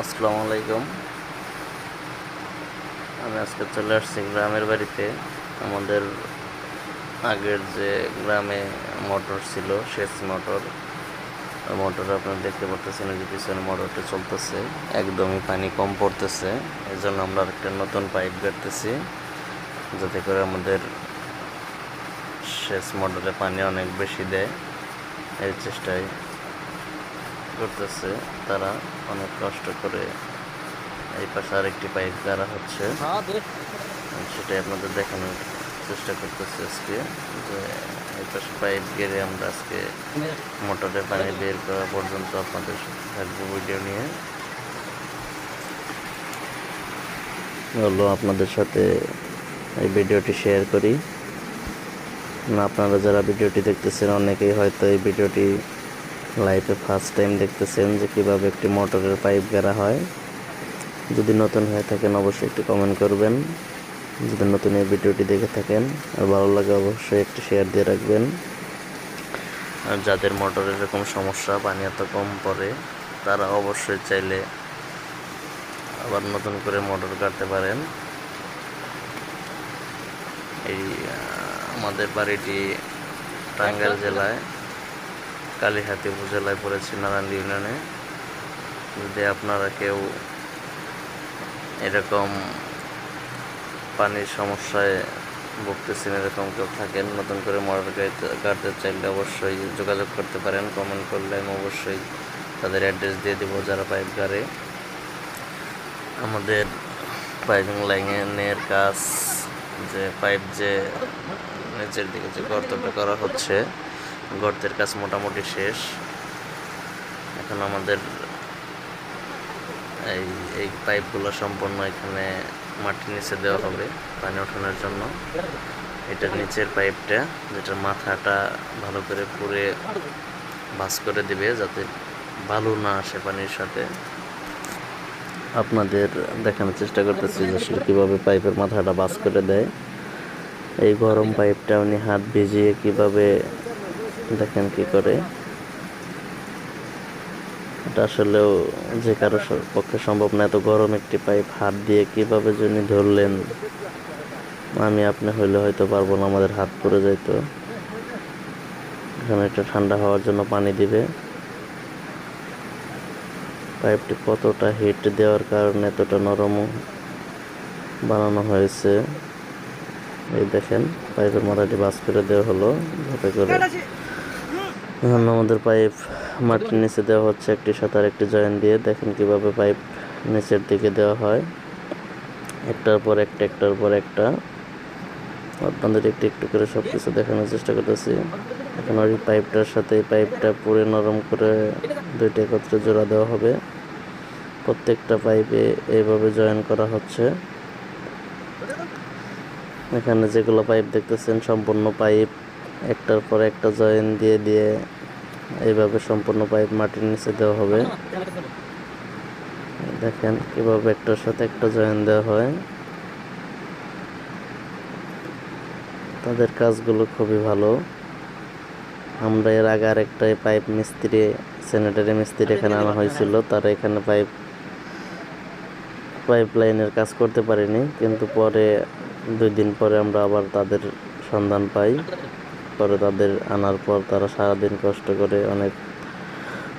আসসালামু আলাইকুম। আমি আজকে চলে আসছি গ্রামের বাড়িতে। আমাদের আগের যে গ্রামে মোটর ছিল, সেচ মোটর। মোটর আপনারা দেখতে পারতেছেন যে পিছনে মোটরটা চলতেছে। একদমই পানি কম পড়তেছে। এই জন্য আমরা একটা নতুন পাইপ গাড়তেছি যাতে করে আমাদের সেচ মোটরে পানি অনেক বেশি দেয়। এই চেষ্টায় করতেছে তারা অনেক কষ্ট করে এই পাশে আরেকটি পাইপ গাড়া হচ্ছে। সেটাই আপনাদের দেখানোর চেষ্টা করতেছি আজকে যে এই পাশে পাইপ গেড়ে আমরা আজকে মোটরে পানি বের করা পর্যন্ত আপনাদের সাথে থাকব ভিডিও নিয়ে। হলো আপনাদের সাথে এই ভিডিওটি শেয়ার করি। আপনারা যারা ভিডিওটি দেখতেছেন, অনেকেই হয়তো এই ভিডিওটি লাইফে ফার্স্ট টাইম দেখতেছেন যে কীভাবে একটি মোটরের পাইপ গাড়া হয়। যদি নতুন হয়ে থাকেন, অবশ্যই একটি কমেন্ট করবেন। যদি নতুন এই ভিডিওটি দেখে থাকেন আর ভালো লাগে, অবশ্যই একটি শেয়ার দিয়ে রাখবেন। আর যাদের মোটরের এরকম সমস্যা, পানি এত কম পড়ে, তারা অবশ্যই চাইলে আবার নতুন করে মোটর কাটতে পারেন। এই আমাদের বাড়িটি টাঙ্গাইল জেলায়। কালীহাতি উপজেলায় পড়েছে, নারায়ণ ইউনিয়নে। যদি আপনারা কেউ এরকম পানির সমস্যায় ভুগতেছেন, এরকম কেউ থাকেন, নতুন করে মডেল কাটতে চাইলে অবশ্যই যোগাযোগ করতে পারেন। কমেন্ট করলে আমি অবশ্যই তাদের অ্যাড্রেস দিয়ে দেবো যারা পাইপ গাড়ে। আমাদের পাইপিং লাইনের কাজ, যে পাইপ যে নিচের দিকে যে গর্তটা করা হচ্ছে গর্তের কাজ মোটামুটি শেষ। এখন আমাদের এই এই পাইপগুলো সম্পূর্ণ এখানে মাটির নিচে দেওয়া হবে, পানি ওঠানোর জন্য। এটার নিচের পাইপটা, যেটার মাথাটা ভালো করে পুড়ে ভাস করে দিবে, যাতে বালু না আসে পানির সাথে। আপনাদের দেখানোর চেষ্টা করতেছি যে আসলে কীভাবে পাইপের মাথাটা বাস করে দেয়। এই গরম পাইপটা উনি হাত ভিজিয়ে কীভাবে দেখেন কি করে। এটা আসলেও যে কারও পক্ষে সম্ভব না, এত গরম একটি পাইপ হাত দিয়ে কীভাবে যিনি ধরলেন? আমি, আপনি হইলে হয়তো পারব না, আমাদের হাত পড়ে যাইতো। এখানে একটা ঠান্ডা হওয়ার জন্য পানি দিবে। পাইপটি কতটা হিট দেওয়ার কারণে এতটা নরম বানানো হয়েছে। এই দেখেন, পাইপের মাথাটি বাস করে দেওয়া হলো, যাতে করে এখন আমাদের পাইপ মাটির নিচে দেওয়া হচ্ছে, একটি সাঁতার, একটি জয়েন দিয়ে। দেখেন কীভাবে পাইপ নিচের দিকে দেওয়া হয়। একটার পর একটা, একটার পর একটা। আপনাদের একটু একটু করে সব কিছু দেখানোর চেষ্টা করতেছি। এখন ওই পাইপটার সাথে এই পাইপটা পুরে নরম করে দুইটা একত্রে জোড়া দেওয়া হবে। প্রত্যেকটা পাইপে এইভাবে জয়েন করা হচ্ছে। এখানে যেগুলো পাইপ দেখতেছেন, সম্পূর্ণ পাইপ একটার পর একটা জয়েন দিয়ে দিয়ে এইভাবে সম্পূর্ণ পাইপ মাটির নিচে দেওয়া হবে। দেখেন কীভাবে একটার সাথে একটা জয়েন দেওয়া হয়। তাদের কাজগুলো খুবই ভালো। আমরা এর আগে আরেকটা পাইপ মিস্ত্রি স্যানিটারি মিস্ত্রি এখানে আনা হয়েছিল। তারা এখানে পাইপ পাইপ লাইনের কাজ করতে পারিনি। কিন্তু পরে, দুই দিন পরে আমরা আবার তাদের সন্ধান পাই। পরে তাদের আনার পর তারা সারাদিন কষ্ট করে অনেক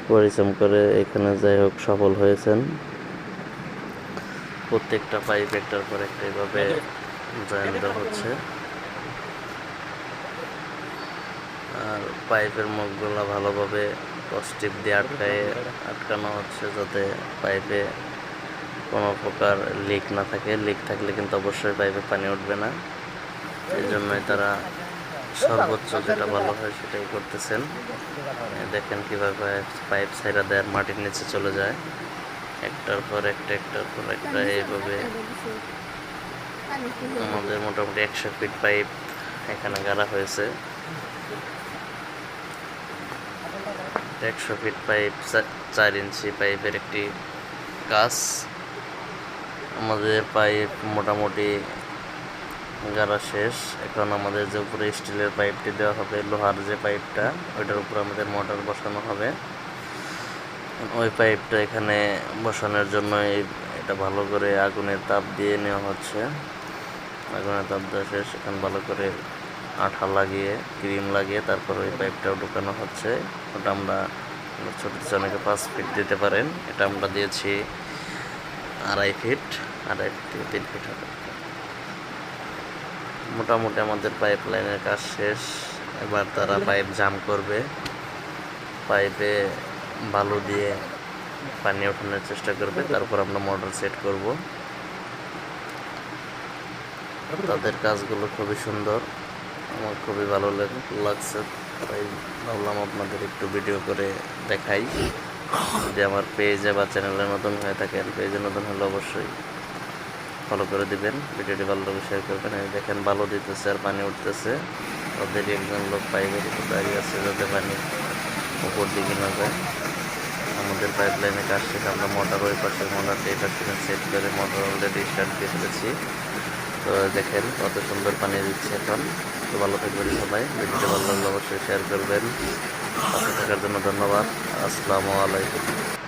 পরিশ্রম করে এখানে যাই হোক সফল হয়েছেন। প্রত্যেকটা পাইপ একটার পর একটা এভাবে দেওয়া হচ্ছে। আর পাইপের মুখগুলো ভালোভাবে কস্টিপ দিয়ে আটকায়, আটকানো হচ্ছে যাতে পাইপে কোনো প্রকার লিক না থাকে। লিক থাকলে কিন্তু অবশ্যই পাইপে পানি উঠবে না। এই জন্যই তারা সর্বোচ্চ যেটা ভালো হয় সেটাই করতেছেন। দেখেন কীভাবে পাইপ সাইরা দেয় মাটির নিচে চলে যায়। একটার পর একটা একটার পর একটা এইভাবে। আমাদের মোটামুটি একশো ফিট পাইপ এখানে গাড়া হয়েছে। একশো ফিট পাইপ চার ইঞ্চি পাইপের একটি কাজ আমাদের পাইপ মোটামুটি গাড়া শেষ, এখন আমাদের যে উপরে স্টিলের পাইপটি দেওয়া হবে, লোহার যে পাইপটা, ওইটার উপর আমাদের মোটর বসানো হবে। ওই পাইপটা এখানে বসানোর জন্য এটা ভালো করে আগুনের তাপ দিয়ে নেওয়া হচ্ছে। আগুনের তাপ দেওয়া শেষ, এখন ভালো করে আঠা লাগিয়ে, ক্রিম লাগিয়ে তারপর ওই পাইপটাও ঢুকানো হচ্ছে। ওটা আমরা ছোটো অনেকে পাঁচ ফিট দিতে পারেন। এটা আমরা দিয়েছি আড়াই ফিট আড়াই ফিট তিন ফিট হবে। মোটামুটি আমাদের পাইপ লাইনের কাজ শেষ। এবার তারা পাইপ জাম করবে। পাইপে বালু দিয়ে পানি ওঠানোর চেষ্টা করবে। তারপর আমরা মোটর সেট করব। তাদের কাজগুলো খুবই সুন্দর। আমার খুবই ভালো লাগ- লাগছে। তাই ভাবলাম আপনাদের একটু ভিডিও করে দেখাই। যদি আমার পেজে বা চ্যানেলে নতুন হয়ে থাকেন পেজে নতুন হলে অবশ্যই ফলো করে দিবেন ভিডিওটি ভালো লাগলে শেয়ার করবেন। এই দেখেন ভালো দিতেছে আর পানি উঠতেছে। ওদেরই একজন লোক পাইপের উপর দাঁড়িয়ে আছে, যাতে পানি উপর দিকে না যায়। আমাদের পাইপ লাইনে কাজ শেষে আমরা মোটর ওই পাশে মোটরটা এই পাশে সেট করে মোটর অলরেডি স্টার্ট দিয়ে ফেলেছি। তো দেখেন, কত সুন্দর পানি দিচ্ছে এখন। তো ভালো থাকবেন সবাই। ভিডিওটি ভালো লাগলে অবশ্যই শেয়ার করবেন। পাশে থাকার জন্য ধন্যবাদ। আসসালামু আলাইকুম।